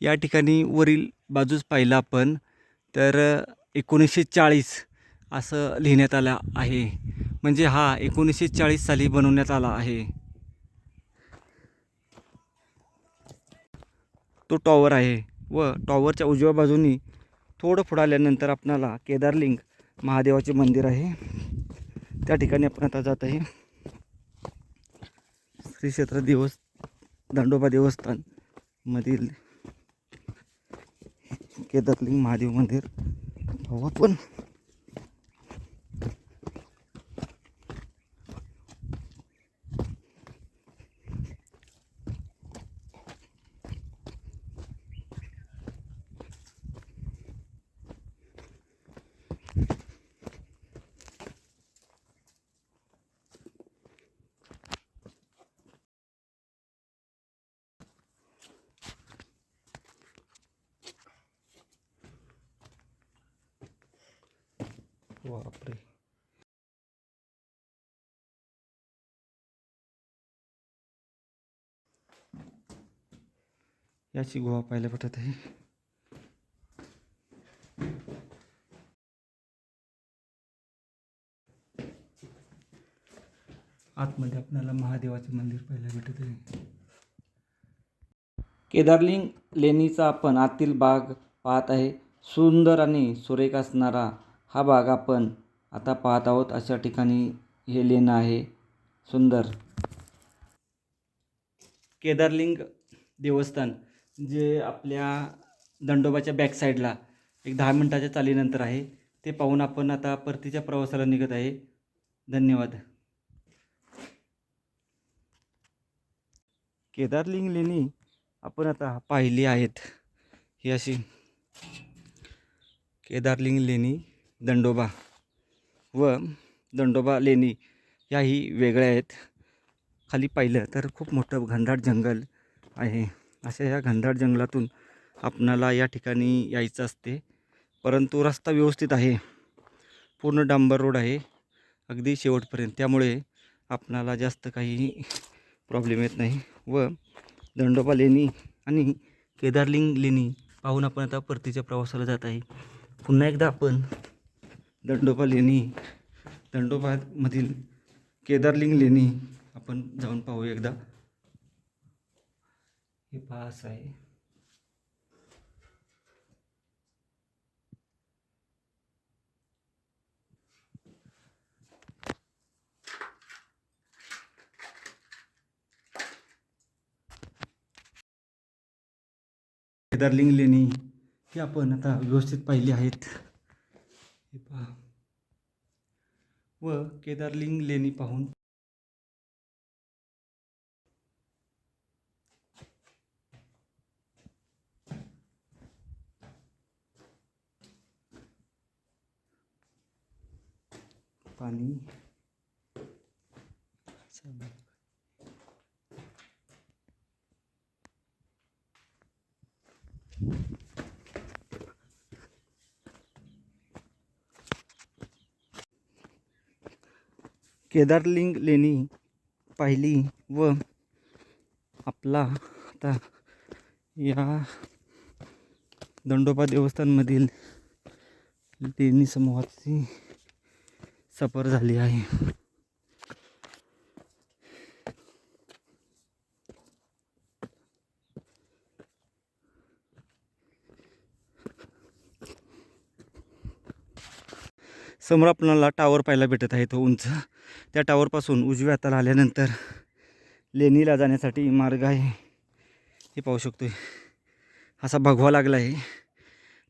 या ठिकाणी वरील बाजूस पाहिलं आपण तर एकोणीसशे चाळीस असं लिहिण्यात आलं आहे. म्हणजे हा एकोणीसशे चाळीस साली बनवण्यात आला आहे. तो टॉवर आहे व टॉवरच्या उजव्या बाजूनी थोडं पुढं आल्यानंतर आपणाला केदारलिंग महादेवाचे मंदिर आहे. त्या ठिकाणी आपण आता जात आहे. श्री क्षेत्र देवस दांडोबा देवस्थान मधील केदारलिंग महादेव मंदिर. पाहू आपण बापरे. याची गुहा पाहायला भेटत आहे. आतमध्ये आपल्याला महादेवाचे मंदिर पाहायला भेटत आहे. केदारलिंग लेणीचा आपण आतील भाग पाहत आहे. सुंदर आणि सुरेख असणारा हा भाग आपण आता पाहत आहोत. अशा ठिकाणी हे लेणं आहे. सुंदर. केदारलिंग देवस्थान जे आपल्या दंडोबाच्या बॅकसाईडला एक दहा मिनटाच्या चालीनंतर आहे. ते पाहून आपण आता परतीच्या प्रवासाला निघत आहे. धन्यवाद. केदारलिंग लेणी आपण आता पाहिली आहेत. ही अशी केदारलिंग लेणी दंडोबा व दंडोबा लेणी याही वेगळ्या आहेत. खाली पाहिलं तर खूप मोठं घनदाट जंगल आहे. अशा या घनदाट जंगलातून आपणाला या ठिकाणी यायचं असते. परंतु रस्ता व्यवस्थित आहे. पूर्ण डांबर रोड आहे. अगदी शेवटपर्यंत. त्यामुळे आपणाला जास्त काही प्रॉब्लेम येत नाही. व दंडोबा लेणी आणि केदारलिंग लेणी पाहून आपण आता परतीच्या प्रवासाला जात आहे. पुन्हा एकदा आपण दंडोबा लेणी दंडोबामधील केदारलिंग लेणी आपण जाऊन पाहू एकदा. हे पास आहे. केदारलिंग लेणी ही आपण आता व्यवस्थित पाहिली आहेत. हे पहा व केदारलिंग लेणी पाहून। पाणी। केदारलिंग लेणी पाहिली व आपला आता या दंडोबा देवस्थानमधील लेणी समूहाची सफर झाली आहे. समोर आपल्याला टावर पाहायला भेटत आहे तो उंच. त्या टावरपासून उजव्या हाताला आल्यानंतर लेणीला जाण्यासाठी मार्ग आहे. हे पाहू शकतो असा भगवा लागला आहे.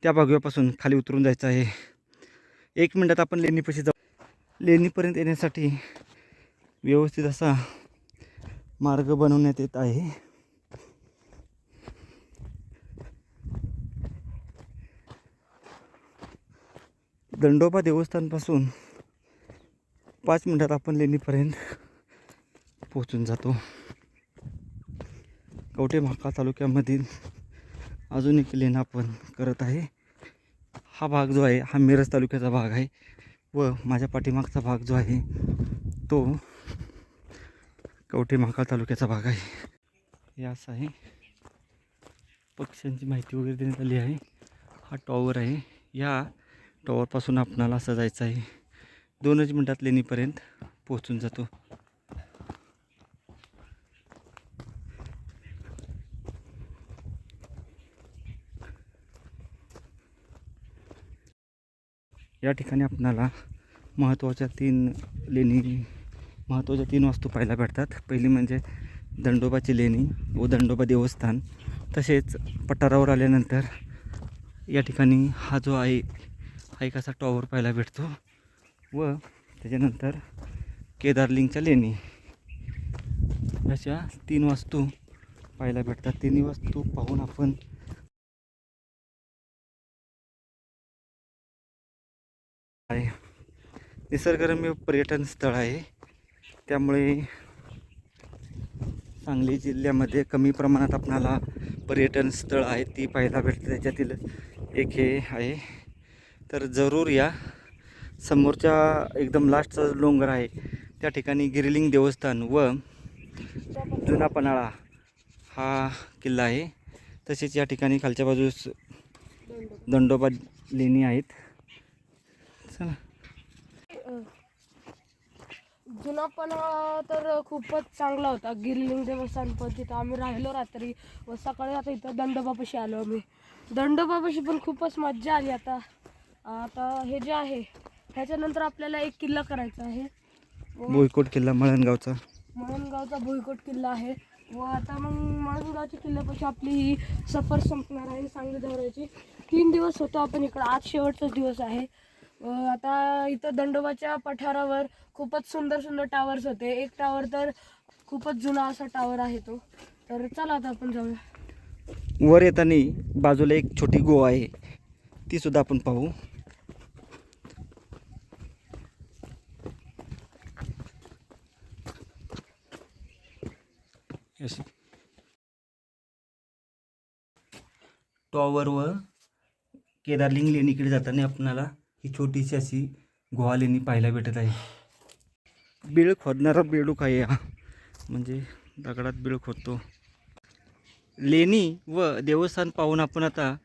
त्या भगव्यापासून खाली उतरून जायचं आहे. एक मिनटात आपण लेणीपाशी जाऊ. लेणीपर्यंत येण्यासाठी व्यवस्थित असा मार्ग बनवण्यात येत आहे. दंडोबा देवस्थानपासून पाच मिनटात आपण लेणीपर्यंत पोचून जातो. कवठे महाकाळ तालुक्यामधील अजून एक लेण आपण करत आहे. हा भाग जो आहे हा मिरज तालुक्याचा भाग आहे व माझ्या पाठीमागचा भाग जो आहे तो कवठे महाकाळ तालुक्याचा भाग आहे. हे असं आहे. पक्ष्यांची माहिती वगैरे देण्यात आली आहे. हा टॉवर आहे. या टॉवरपासून आपणाला असं जायचं आहे. दोनच मिनटात लेणीपर्यंत पोहोचून जातो. या ठिकाणी आपणाला महत्त्वाच्या तीन लेणी महत्त्वाच्या तीन वास्तू पाहायला भेटतात. पहिली म्हणजे दंडोबाची लेणी व दंडोबा देवस्थान. तसेच पठारावर आल्यानंतर या ठिकाणी हा जो आहे हा एक असा टॉवर पाहायला भेटतो? व त्याच्यानंतर केदारलिंगच्या लेणी. अशा तीन वास्तू पाहायला भेटतात. तिन्ही वास्तू पाहून आपण आहे. निसर्गरम्य पर्यटन स्थळ आहे. त्यामुळे सांगली जिल्ह्यामध्ये कमी प्रमाणात आपणाला पर्यटन स्थळ आहे ती पाहायला भेटते. त्याच्यातील एक हे आहे. तर जरूर या. समोरच्या एकदम लास्टचा डोंगर आहे त्या ठिकाणी गिरिलिंग देवस्थान व जुना पन्हाळा हा किल्ला आहे. तसेच या ठिकाणी खालच्या बाजूस दंडोबा लेणी आहेत. चला. जुना पन्हाळा तर खूपच चांगला होता. गिरिलिंग देवस्थान पण तिथं आम्ही राहिलो रात्री व सकाळी आता इथं दंडोबापाशी आलो आम्ही. दंडोबापाशी पण खूपच मज्जा आली आता. आता हे जे आहे ह्याच्यानंतर आपल्याला एक किल्ला करायचा आहे. व बोईकोट किल्ला मळणगावचा. मळणगावचा भुईकोट किल्ला आहे. व आता मग मळणगावच्या किल्ल्यापाशी आपली ही सफर संपणार आहे सांगली दौऱ्याची. तीन दिवस होतो आपण इकडं. आज शेवटचा दिवस आहे. व आता इथं दंडोबाच्या पठारावर खूपच सुंदर सुंदर टावर्स होते. एक टावर तर खूपच जुना असा टावर आहे तो. तर चला आता आपण जाऊया. वर येताना बाजूला एक छोटी गोवा आहे. ती सुद्धा आपण पाहू. टॉवर व केदारलिंग लेणीकडे जाताना आपणाला ही छोटीशी अशी गुहा लेणी पाहायला भेटत आहे. बिळ खोदणारा बेडूक आहे हा? म्हणजे दगडात बिळ खोदतो. लेणी व देवस्थान पाहून आपण आता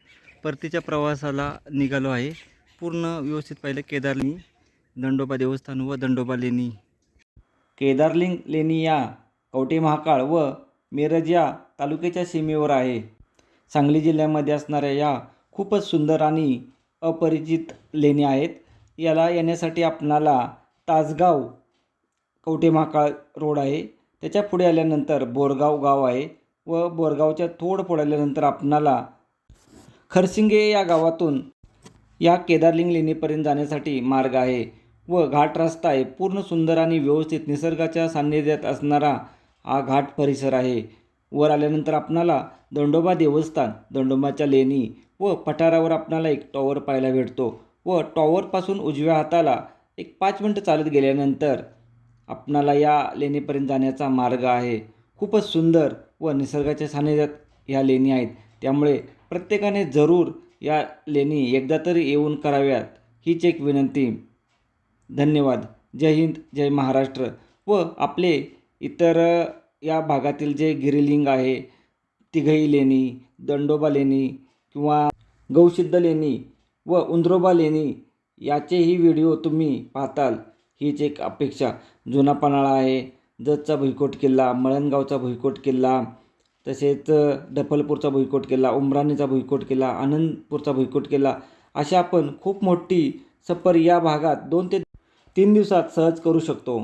परतीच्या प्रवासाला निघालो आहे. पूर्ण व्यवस्थित पाहिलं केदारलिंग दंडोबा देवस्थान व दंडोबा लेणी. केदारलिंग लेणी या कवटे महाकाळ व मिरज या तालुक्याच्या सीमेवर आहे. सांगली जिल्ह्यामध्ये असणाऱ्या या खूपच सुंदर आणि अपरिचित लेणी आहेत. याला येण्यासाठी आपणाला तासगाव कवटे महाकाळ रोड आहे. त्याच्या पुढे आल्यानंतर बोरगाव गाव आहे व बोरगावच्या थोडं पुढे आल्यानंतर आपणाला खरसिंगे या गावातून या केदारलिंग लेणीपर्यंत जाण्यासाठी मार्ग आहे व घाट रस्ता आहे. पूर्ण सुंदर आणि व्यवस्थित निसर्गाच्या सान्निध्यात असणारा हा घाट परिसर आहे. वर आल्यानंतर आपणाला दंडोबा देवस्थान दंडोबाच्या लेणी व पठारावर आपणाला एक टॉवर पाहायला भेटतो व टॉवरपासून उजव्या हाताला एक पाच मिनटं चालत गेल्यानंतर आपणाला या लेणीपर्यंत जाण्याचा मार्ग आहे. खूपच सुंदर व निसर्गाच्या सान्निध्यात ह्या लेणी आहेत. त्यामुळे प्रत्येकाने जरूर या लेणी एकदा तरी येऊन कराव्यात हीच एक विनंती. धन्यवाद. जय हिंद जय महाराष्ट्र. व आपले इतर या भागातील जे गिरिलिंग आहे तिघई लेणी दंडोबा लेणी किंवा गौसिद्ध लेणी व उंद्रोबा लेणी याचेही व्हिडिओ तुम्ही पाहताल हीच एक अपेक्षा. जुना पन्हाळा आहे जतचा भुईकोट किल्ला मळणगावचा भुईकोट किल्ला तसेच डफलपूरचा भुईकोट केला उमराणीचा भुईकोट केला आनंदपूरचा भुईकोट केला अशा आपण खूप मोठी सफर या भागात दोन ते तीन दिवसात सहज करू शकतो.